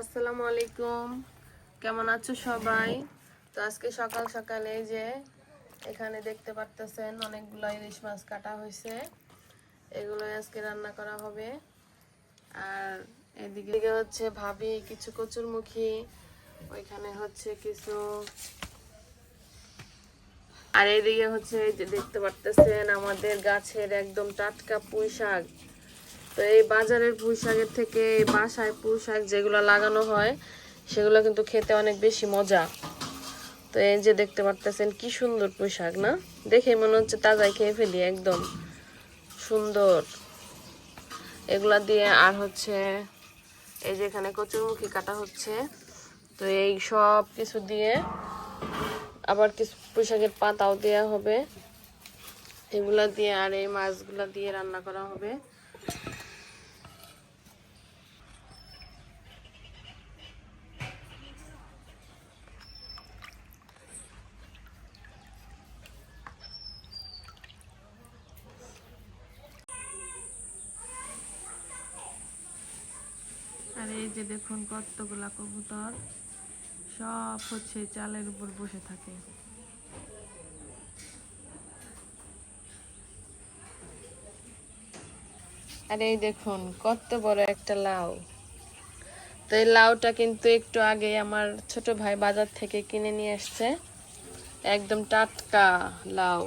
আসসালামু আলাইকুম। কেমন আছো সবাই? তো আজকে সকাল সকালে যে এখানে দেখতে পারতেছেন অনেকগুলো ইলিশ মাছ কাটা হয়েছে। এগুলো আজকে রান্না করা হবে। আর এদিকে এদিকে হচ্ছে ভাবি, কিছু কচুরমুখী, ওইখানে হচ্ছে কিছু আর এইদিকে হচ্ছে দেখতে পারতেছেন আমাদের গাছের একদম টাটকা পুঁই শাক। তো এই বাজারের পুঁই শাকের থেকে বাসায় পুঁই শাক যেগুলো লাগানো হয়, সেগুলো কিন্তু খেতে অনেক বেশি মজা। তো এই যে দেখতে পারতেছেন কি সুন্দর পুঁই শাক না? দেখে মনে হচ্ছে তাজাই খেয়ে ফেলি একদম। সুন্দর। এগুলা দিয়ে আর হচ্ছে এই যে এখানে কচুরমুখী কাটা হচ্ছে। তো এই সব কিছু দিয়ে আবার কিছু পুঁই শাকের পাতাও দেওয়া হবে। এগুলা দিয়ে আর এই মাছগুলা দিয়ে রান্না করা হবে। আর এই যে দেখুন কতগুলা কবুতর, সব হচ্ছে চালের উপর বসে থাকে। আর এই দেখুন কত বড় একটা লাউ। তো এই লাউটা কিন্তু একটু আগে আমার ছোট ভাই বাজার থেকে কিনে নিয়ে আসছে একদম টাটকা লাউ।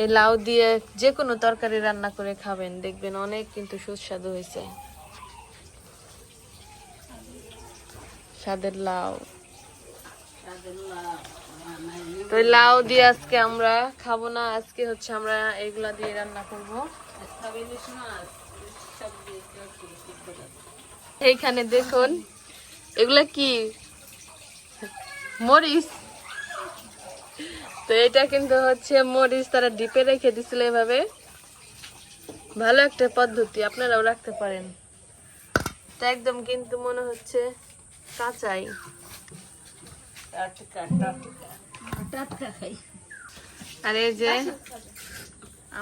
এই লাউ দিয়ে যে কোনো তরকারি রান্না করে খাবেন, দেখবেন অনেক কিন্তু সুস্বাদু হয়েছে। স্বাদের লাউ। তো লাউ দিয়ে আজকে আমরা খাব না আজকে হচ্ছে আমরা এগুলা দিয়ে রান্না করব। এইখানে দেখুন এগুলা কি? মরিচ। তো এটা কিন্তু হচ্ছে মরিচ তারা ডিপে রেখে দিছিল এভাবে। ভালো একটা পদ্ধতি আপনারাও রাখতে পারেন। তো একদম কিন্তু মনে হচ্ছে কাঁচাই। আর এই যে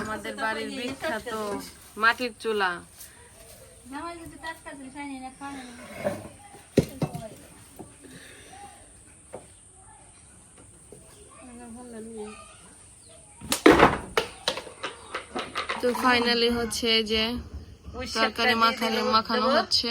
আমাদের বাড়ির বিখ্যাত মাটির চুলা। তো ফাইনালি হচ্ছে এই যে তরকারি মাখানো মাখানো হচ্ছে।